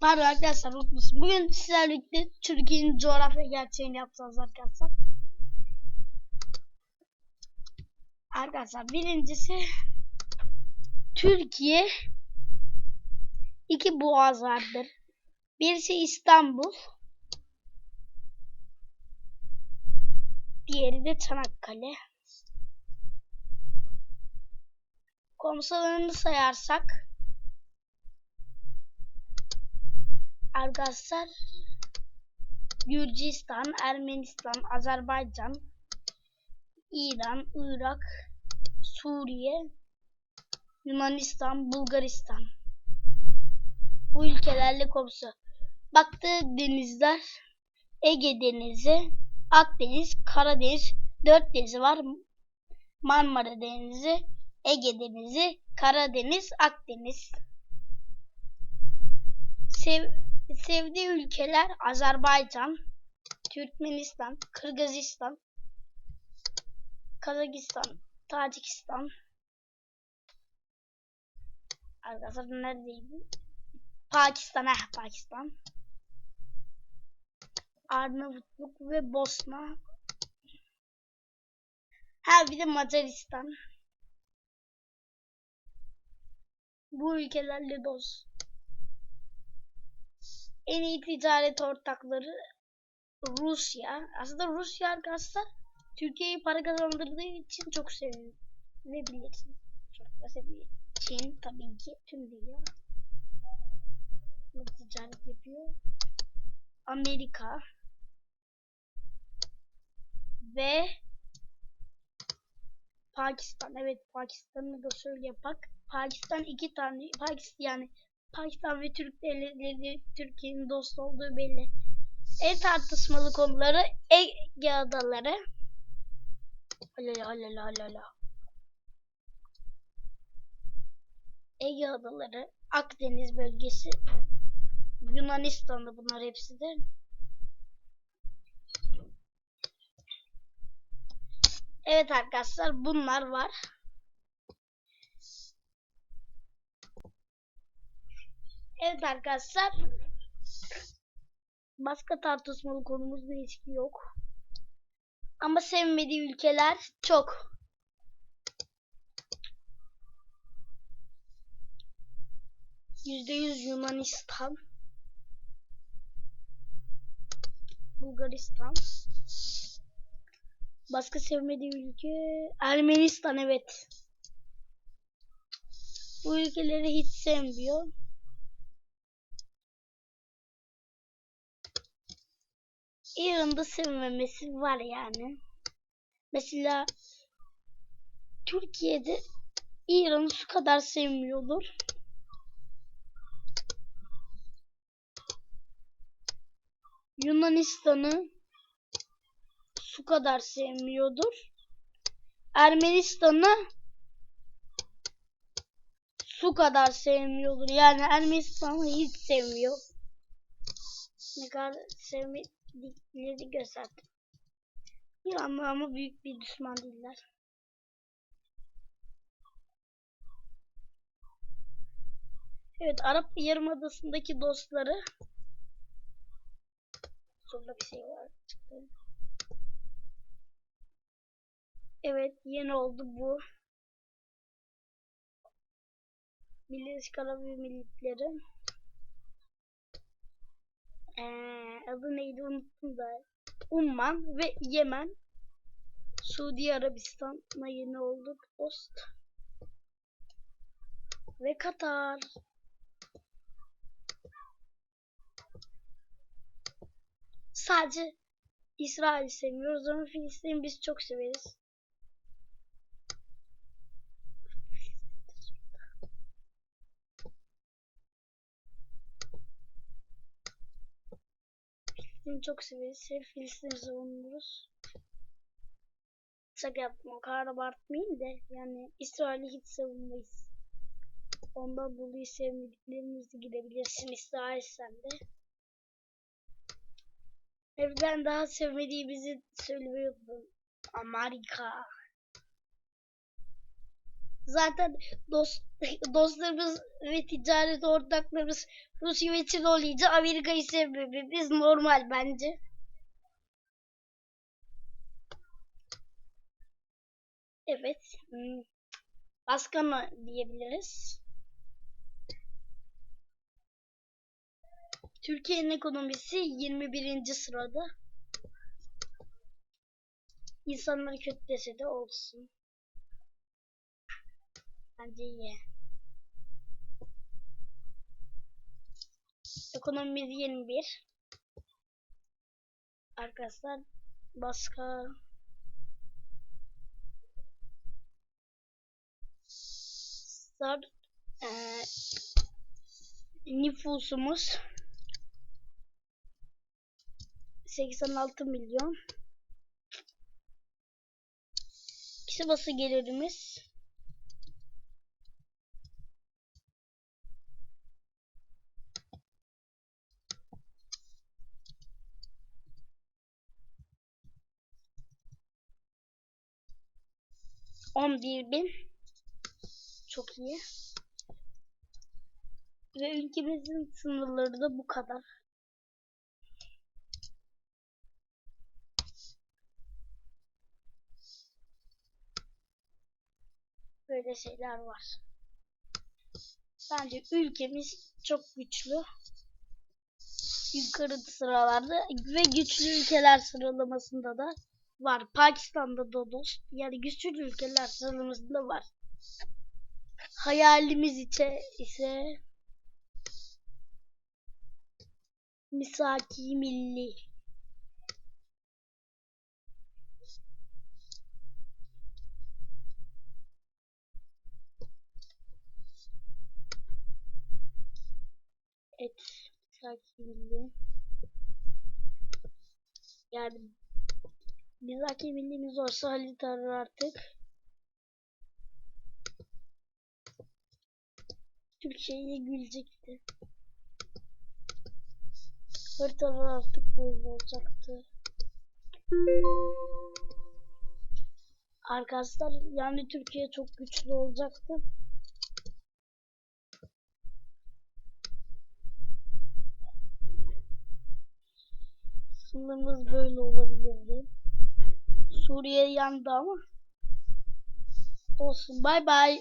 Pardon arkadaşlar unutmuşum. Bugün sizlerle birlikte Türkiye'nin coğrafya gerçeğini yapacağız arkadaşlar. Arkadaşlar birincisi Türkiye iki boğaz vardır. Birisi İstanbul. Diğeri de Çanakkale. Komşularını sayarsak Arkadaşlar Gürcistan, Ermenistan, Azerbaycan, İran, Irak, Suriye, Yunanistan, Bulgaristan. Bu ülkelerle komşu. Baktığı denizler Ege Denizi, Akdeniz, Karadeniz, dört denizi var. Marmara Denizi, Ege Denizi, Karadeniz, Akdeniz. Sev sevdiği ülkeler Azerbaycan, Türkmenistan, Kırgızistan, Kazakistan, Tacikistan. Arkadaşlar neredeydi? Pakistan, eh Pakistan. Arnavutluk ve Bosna. Ha bir de Macaristan. Bu ülkelerle dost. En iyi ticaret ortakları Rusya. Aslında Rusya arkadaşlar Türkiye'yi para kazandırdığı için çok sevilebilirsin. Çok seviyor. Çin tabii ki tüm dünya. Ticaret yapıyor. Amerika ve Pakistan. Evet Pakistan'ı da şöyle yapak. Pakistan iki tane Pakistan yani Pakistan ve Türk devletleri Türkiye'nin dost olduğu belli. En tartışmalı konuları Ege Adaları. Alala alala alala. Ege Adaları, Akdeniz bölgesi, Yunanistan'da bunlar hepsi de. Evet arkadaşlar bunlar var. Evet arkadaşlar. Başka tartışmalı konumuzda hiç yok. Ama sevmediği ülkeler çok. Yüzde yüz Yunanistan. Bulgaristan. Başka sevmediği ülke Ermenistan evet. Bu ülkeleri hiç sevmiyor. İran'da sevmemesi var yani. Mesela Türkiye'de İran'ı şu kadar sevmiyordur. Yunanistan'ı su kadar sevmiyordur. Ermenistan'ı su kadar sevmiyordur. Yani Ermenistan'ı hiç sevmiyor. Ne kadar sevmedikleri gösterdi. İranlı ama büyük bir düşman değiller. Evet Arap Yarımadası'ndaki dostları Sonra bir şey var. Evet yeni oldu bu. Birleşik Arap Emirlikleri. Adı neydi unuttum da. Umman ve Yemen. Suudi Arabistan'a yeni olduk dost. Ve Katar. Sadece İsrail sevmiyoruz ama Filistin biz çok severiz. Filistin'i çok severiz. Hep Filistin'i savunuruz. Şaka yaptım. O kadar abartmayayım da yani İsrail'i hiç savunmayız. Ondan dolayı sevmediklerimizi gidebilirsin İsrail sen de. Evden daha sevmediğimizi söylemiyordum. Amerika. Zaten dost, dostlarımız ve ticaret ortaklarımız Rusya ve Çin olunca Amerika'yı sevmememiz normal bence. Evet. hmm, Başka mı diyebiliriz? Türkiye'nin ekonomisi 21. sırada. İnsanları kötü dese de olsun. Bence iyi. Ekonomimiz 21. Arkadaşlar başka Sar eee, nüfusumuz 86 milyon. Kişi bası gelirimiz 11 bin. Çok iyi. Ve ülkemizin sınırları da bu kadar. Böyle şeyler var. Bence ülkemiz çok güçlü. Yukarı sıralarda ve güçlü ülkeler sıralamasında da var. Pakistan'da da dost. Yani güçlü ülkeler sıralamasında var. Hayalimiz içe ise misaki milli. Evet, misaki milli. Yani misaki millimiz olsa Halit arar artık. Türkçe'ye gülecekti. Haritalar artık böyle olacaktı. Arkadaşlar yani Türkiye çok güçlü olacaktı. Sınırımız böyle olabilirdi. Suriye yandı ama olsun. Bay bay.